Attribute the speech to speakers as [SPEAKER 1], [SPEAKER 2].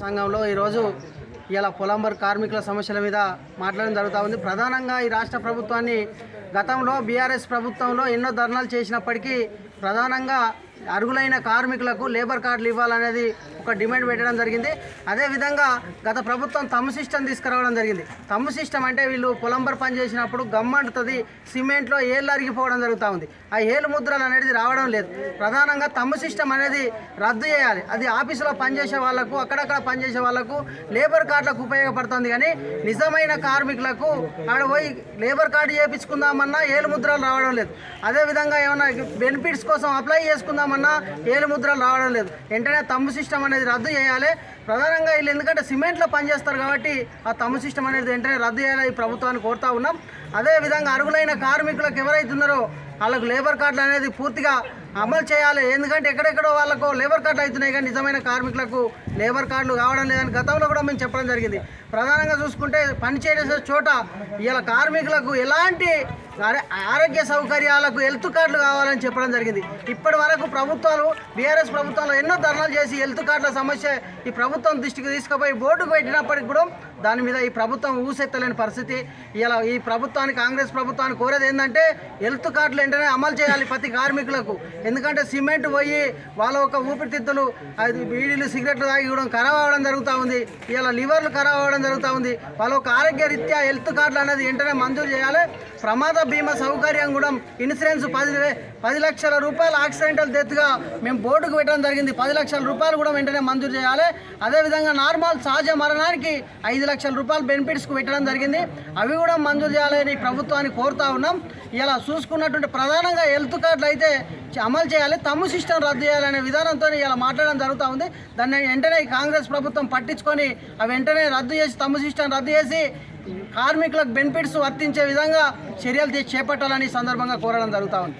[SPEAKER 1] సంఘంలో ఈరోజు ఇలా పొలంబర్ కార్మికుల సమస్యల మీద మాట్లాడడం జరుగుతూ ఉంది. ప్రధానంగా ఈ రాష్ట్ర ప్రభుత్వాన్ని గతంలో బీఆర్ఎస్ ప్రభుత్వంలో ఎన్నో ధర్నాలు చేసినప్పటికీ ప్రధానంగా అర్హులైన కార్మికులకు లేబర్ కార్డులు ఇవ్వాలనేది ఒక డిమాండ్ పెట్టడం జరిగింది. అదేవిధంగా గత ప్రభుత్వం తమ్ము సిస్టమ్ తీసుకురావడం జరిగింది. తమ్ము సిస్టమ్ అంటే వీళ్ళు పొలంబర్ పని చేసినప్పుడు గమ్మంటుతుంది సిమెంట్లో ఏళ్ళు అరిగిపోవడం జరుగుతూ ఉంది. ఆ ఏలు ముద్రలు అనేది రావడం లేదు. ప్రధానంగా తమ్ము సిస్టమ్ అనేది రద్దు చేయాలి. అది ఆఫీసులో పనిచేసే వాళ్ళకు అక్కడక్కడ పనిచేసే వాళ్ళకు లేబర్ కార్డులకు ఉపయోగపడుతుంది కానీ నిజమైన కార్మికులకు ఆడ పోయి లేబర్ కార్డు చేయించుకుందామన్నా ఏలు ముద్రలు రావడం లేదు. అదేవిధంగా ఏమైనా బెనిఫిట్స్ కోసం అప్లై చేసుకుందాం చేసుకుందామన్నా ఏలు ముద్రలు రావడం లేదు. వెంటనే తమ్ము సిస్టమ్ అనేది రద్దు చేయాలి. ప్రధానంగా వీళ్ళు ఎందుకంటే సిమెంట్లో పనిచేస్తారు కాబట్టి ఆ తమ్ము సిస్టమ్ అనేది వెంటనే రద్దు చేయాలి ఈ ప్రభుత్వాన్ని కోరుతా ఉన్నాం. అదేవిధంగా అర్హులైన కార్మికులకు ఎవరైతే ఉన్నారో వాళ్ళకు లేబర్ కార్డులు అనేది పూర్తిగా అమలు చేయాలి. ఎందుకంటే ఎక్కడెక్కడో వాళ్ళకు లేబర్ కార్డులు అవుతున్నాయి కానీ నిజమైన కార్మికులకు లేబర్ కార్డులు కావడం లేదని గతంలో కూడా మేము చెప్పడం జరిగింది. ప్రధానంగా చూసుకుంటే పని చేసే చోట ఇలా కార్మికులకు ఎలాంటి ఆరోగ్య సౌకర్యాలకు హెల్త్ కార్డులు కావాలని చెప్పడం జరిగింది. ఇప్పటి వరకు ప్రభుత్వాలు బీఆర్ఎస్ ప్రభుత్వాలు ఎన్నో ధర్నాలు చేసి హెల్త్ కార్డుల సమస్య ఈ ప్రభుత్వం దృష్టికి తీసుకుపోయి బోర్డుకు పెట్టినప్పటికి కూడా దాని మీద ఈ ప్రభుత్వం ఊసెత్తలేని పరిస్థితి. ఇలా ఈ ప్రభుత్వానికి కాంగ్రెస్ ప్రభుత్వానికి కోరేది ఏంటంటే హెల్త్ కార్డులు వెంటనే అమలు చేయాలి ప్రతి కార్మికులకు. ఎందుకంటే సిమెంట్ పోయి వాళ్ళ ఒక ఊపిరితిత్తులు అది బీడీలు సిగరెట్లు తాగి కూడా ఖరాబ్ అవ్వడం జరుగుతూ ఉంది. ఇలా లివర్లు ఖరాబ్ అవ్వడం జరుగుతూ ఉంది. వాళ్ళ ఒక ఆరోగ్య రీత్యా హెల్త్ కార్డులు అనేది వెంటనే మంజూరు చేయాలి. ప్రమాద బీమా సౌకర్యం కూడా ఇన్సూరెన్స్ పది పది లక్షల రూపాయలు యాక్సిడెంటల్ డెత్గా మేము బోర్డుకు పెట్టడం జరిగింది. పది లక్షల రూపాయలు కూడా వెంటనే మంజూరు చేయాలి. అదేవిధంగా నార్మల్ సహజ మరణానికి ఐదు లక్షల రూపాయలు బెనిఫిట్స్కు పెట్టడం జరిగింది. అవి కూడా మంజూరు చేయాలని ప్రభుత్వాన్ని కోరుతా ఉన్నాం. ఇలా చూసుకున్నటువంటి ప్రధానంగా హెల్త్ కార్డులు అయితే అమలు చేయాలి. తమ్ము సిస్టమ్ రద్దు చేయాలనే విధానంతో ఇలా మాట్లాడడం జరుగుతూ ఉంది. దాన్ని వెంటనే కాంగ్రెస్ ప్రభుత్వం పట్టించుకొని అవి వెంటనే రద్దు చేసి తమ్ము సిస్టమ్ రద్దు చేసి కార్మికులకు బెనిఫిట్స్ వర్తించే విధంగా చర్యలు చేపట్టాలని సందర్భంగా కోరడం జరుగుతూ ఉంది.